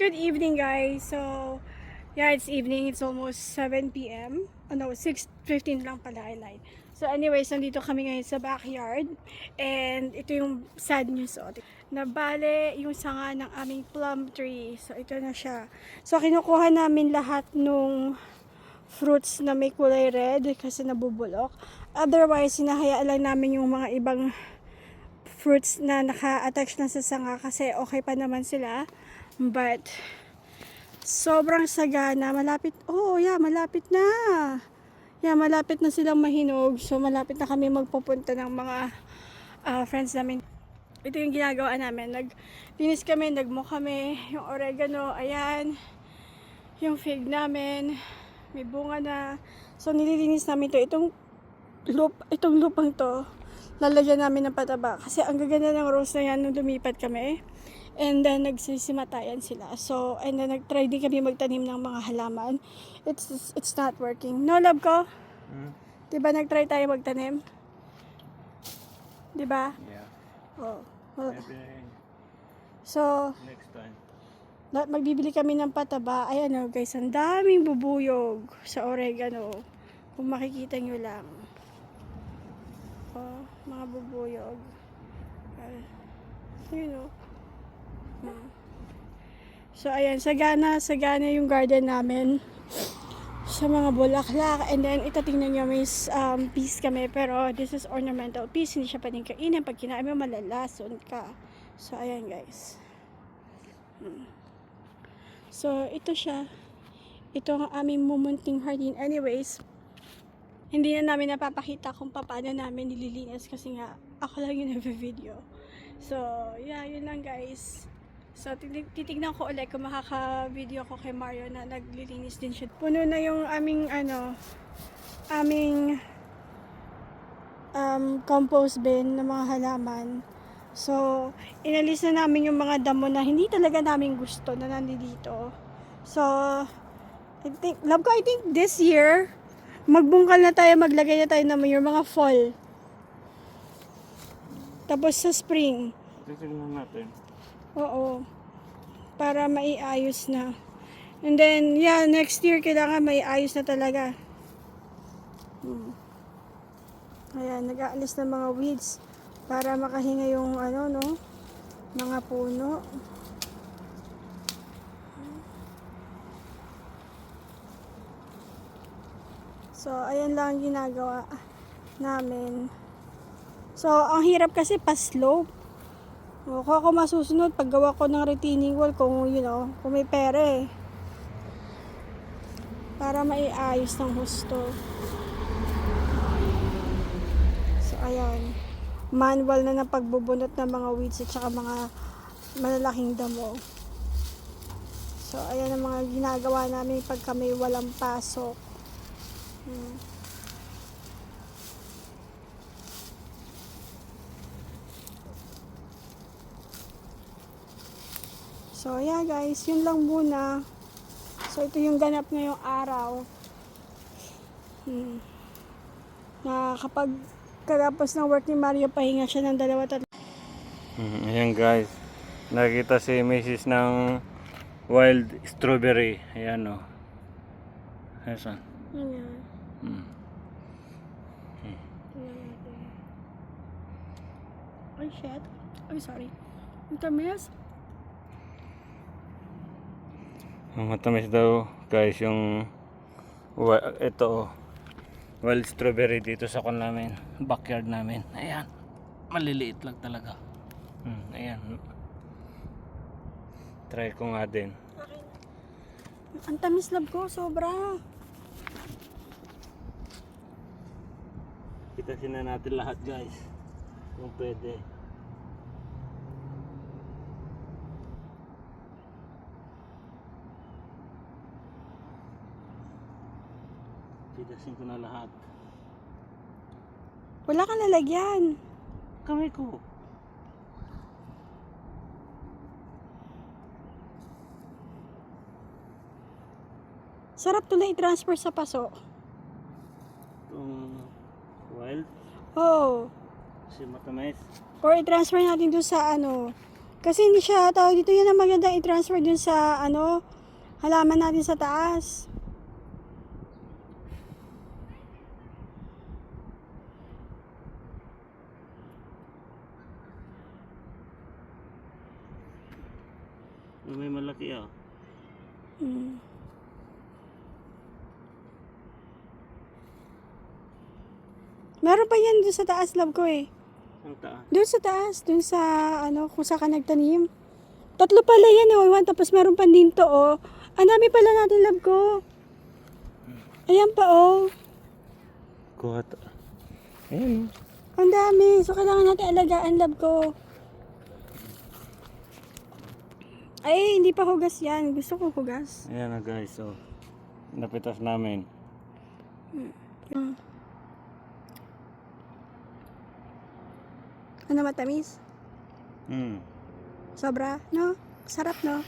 Good evening, guys. So, yeah, it's evening. It's almost 7 p.m. Oh, no, 6.15 lang pala I lied. So, anyways, nandito kami ngayon sa backyard. And ito yung sad news. Oh. Nabale yung sanga ng aming plum tree. So, ito na siya. So, kinukuha namin lahat nung fruits na may kulay red kasi nabubulok. Otherwise, sinahayaan lang namin yung mga ibang fruits na naka-attach na sa sanga kasi okay pa naman sila. But, sobrang sagana. Malapit, oh yeah, malapit na. Yeah, malapit na silang mahinog. So, malapit na kami magpupunta ng mga ah, friends namin. Ito yung ginagawa namin. Nagdinis kami, nagmo kami. Yung oregano, ayan. Yung fig namin. May bunga na. So, nililinis namin to. Itong loop, itong lupang to, lalagyan namin ng pataba. Kasi ang gaganda ng rose na yan nung lumipat kami. And then, nagsisimatayan sila. So, and then, nag-try din kami magtanim ng mga halaman. It's, it's not working. No, love ko? Hmm? Diba nag-try tayo magtanim? Diba? Yeah. Oh. Well, Maybe So, next time. magbibili kami ng pataba. Ayan o guys, ang daming bubuyog sa oregano. Kung makikita nyo lang. Oh, mga bubuyog. Uh, yun o. Hmm. So, ayan, sagana, sagana yung garden namin sa mga bulaklak. And then, ito tingnan nyo, may um, peas kami. Pero, this is ornamental peas. Hindi siya pwedeng kainin. Pag kinain mo, malalason ka. So, ayan guys. So, ito siya. Ito ang aming mumunting hardin. Anyways, hindi na namin napapakita kung paano namin nililinis kasi nga ako lang yung nag-video. So, yeah, yun lang guys. So, titig- titignan ko ulit kung makaka-video ko kay Mario na naglilinis din siya. Puno na yung aming, ano, aming um, compost bin ng mga halaman. So, inalis na namin yung mga damo na hindi talaga namin gusto na nandito. So, I think, love ko, I think this year, magbungkal na tayo, maglagay na tayo ng yung mga fall. Tapos sa spring, Titignan natin. oo, para maiayos na. And then, yeah, next year, kailangan maiayos na talaga. Hmm. Ayan, nag-aalis ng mga weeds para makahinga yung ano, no? Mga puno. So, ayan lang ang ginagawa namin. So, ang hirap kasi pa-slope. O, kung ako masusunod, paggawa ko ng retaining wall, kung, you know, kung may pere, para maiayos ng husto. So, ayan. Manual na ng pagbubunot ng mga weeds at saka mga malalaking damo. So, ayan ang mga ginagawa namin pag kami walang pasok. Hmm. So, yeah guys, yun lang muna. So, ito yung ganap ngayong araw. Hmm. Na kapag katapos ng work ni Mario, pahinga siya ng dalawa tatlo. Hmm, ayan guys. Nakita si Mrs. ng wild strawberry. Ayan o. Ayan. Ayan. Hmm. Tingnan natin. Ay, shit. Ay, sorry. Ang tamis. Ang matamis daw guys yung wa- ito. Wild strawberry dito sa kon namin. Backyard namin. Ayan. Maliliit lang talaga. Hmm, ayan. Try ko nga din. Ang tamis love ko, sobra. Pitasin na natin lahat guys. Kung pwede. Pitasin ko na lahat. Wala kang lalagyan. Kamay ko. Sarap to na i-transfer sa paso. Itong wild. Oh. Kasi matamis. Or i-transfer natin doon sa ano, Kasi hindi siya tawag dito yan ang magandang i-transfer dun sa ano halaman natin sa taas. Malaki ah. Mm. Meron pa yan dun sa taas, love ko eh. Ang taas. Doon sa taas, doon sa ano, kung saan ka nagtanim. Tatlo pala yan oh, Iwan. Tapos meron pa din to oh. Ang dami pala natin, love ko. Ayan pa oh. Kuha ta. Ayan oh. Ang dami. So, kailangan natin alagaan, love ko. Ay, hindi pa hugas yan. Gusto ko hugas. Ayan na guys, so napitas namin. Ano matamis? Hmm. Sobra, no? Sarap, no?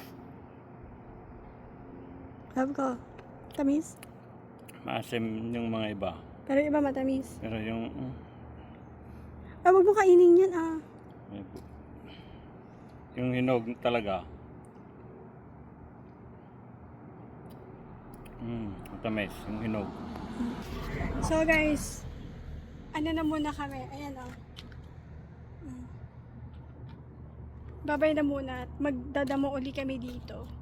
Love ko. Tamis. Maasim yung mga iba. Pero iba matamis. Pero yung mm, Ah, wag mo kainin yan, ah. yung hinog talaga. Hmm, matamis yung hinog. So, guys, ano na muna kami. Ayan, oh. Mm. Babay na muna at magdadamo uli kami dito.